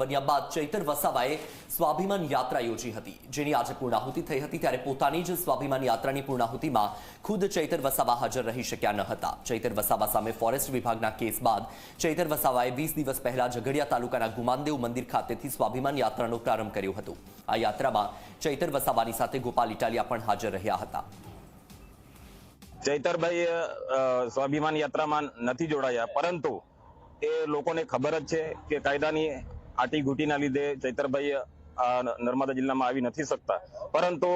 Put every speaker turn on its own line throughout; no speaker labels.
બન્યા બાદ ચૈતર વસાવાએ સ્વાભિમાન યાત્રા યોજી હતી, જેની આજે પૂર્ણાહુતિ થઈ હતી. ત્યારે પોતાની જ સ્વાભિમાન યાત્રાની પૂર્ણાહુતિમાં ખુદ ચૈતર વસાવા હાજર રહી શક્યા ન હતા. ચૈતર વસાવા સામે ફોરેસ્ટ વિભાગના કેસ બાદ ચૈતર વસાવાએ વીસ દિવસ પહેલા ઝઘડિયા તાલુકાના ગુમાનદેવ મંદિર ખાતેથી સ્વાભિમાન યાત્રાનો પ્રારંભ કર્યો હતો. આ યાત્રામાં ચૈતર વસાવાની સાથે ગોપાલ ઇટાલિયા પણ હાજર રહ્યા હતા.
ચૈતરભાઈ સ્વાભિમાન યાત્રામાં નથી જોડાયા, પરંતુ એ લોકોને ખબર જ છે કે કાયદાની આટી ઘૂટીના લીધે ચૈતરભાઈ નર્મદા જિલ્લામાં આવી નથી શકતા. પરંતુ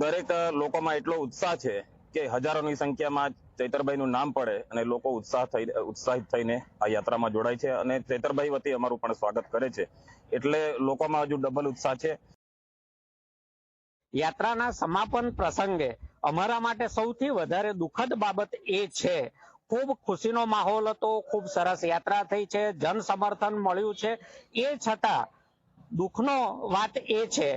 દરેક લોકોમાં એટલો ઉત્સાહ છે કે હજારોની સંખ્યામાં ચૈતરભાઈનું નામ પડે અને લોકો ઉત્સાહ થઈ, ઉત્સાહિત થઈને આ યાત્રામાં જોડાય છે અને ચૈતરભાઈ વતી અમારું પણ સ્વાગત કરે છે. એટલે લોકોમાં હજુ ડબલ ઉત્સાહ છે.
યાત્રાના સમાપન પ્રસંગે અમારા માટે સૌથી વધારે દુઃખદ બાબત એ છે ખૂબ ખુશીનો માહોલ હતો, ખૂબ સરસ યાત્રા થઈ છે જન સમર્થન મળ્યું છે. એ છતાં દુઃખનો વાત એ છે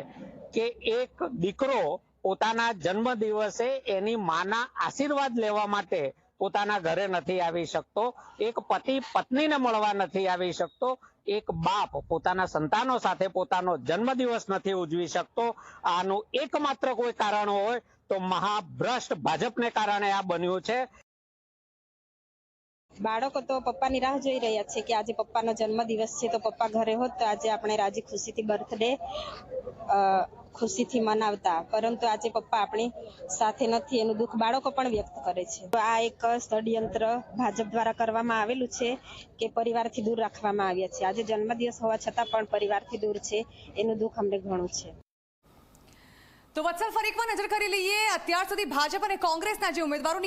કે એક દીકરો પોતાના જન્મ દિવસે એની માના આશીર્વાદ લેવા માટે પોતાના ઘરે નથી આવી શકતો, એક પતિ પત્નીને મળવા નથી આવી શકતો, એક બાપ પોતાના સંતાનો સાથે પોતાનો જન્મદિવસ નથી ઉજવી શકતો. આનું એકમાત્ર કોઈ કારણ હોય તો મહાભ્રષ્ટ ભાજપને કારણે આ બન્યું છે.
બાળકો તો પપ્પાની રાહ જોઈ રહ્યા છે કે આજે પપ્પાનો જન્મદિવસ છે, તો પપ્પા ઘરે હોત તો આજે આપણે રાજી ખુશીથી બર્થડે ખુશીથી મનાવતા. પરંતુ આજે પપ્પા આપણી સાથે નથી, એનું દુઃખ બાળકો પણ વ્યક્ત કરે છે. આ એક ષડયંત્ર ભાજપ દ્વારા કરવામાં આવેલું છે કે પરિવારથી દૂર રાખવામાં આવ્યા છે. આજે જન્મદિવસ હોવા છતાં પણ પરિવારથી દૂર છે, એનું દુઃખ અમને ઘણું છે.
તો વત્સલ ફરી એકવાર નજર કરી લઈએ. અત્યાર સુધી ભાજપ અને કોંગ્રેસના જે ઉમેદવારોની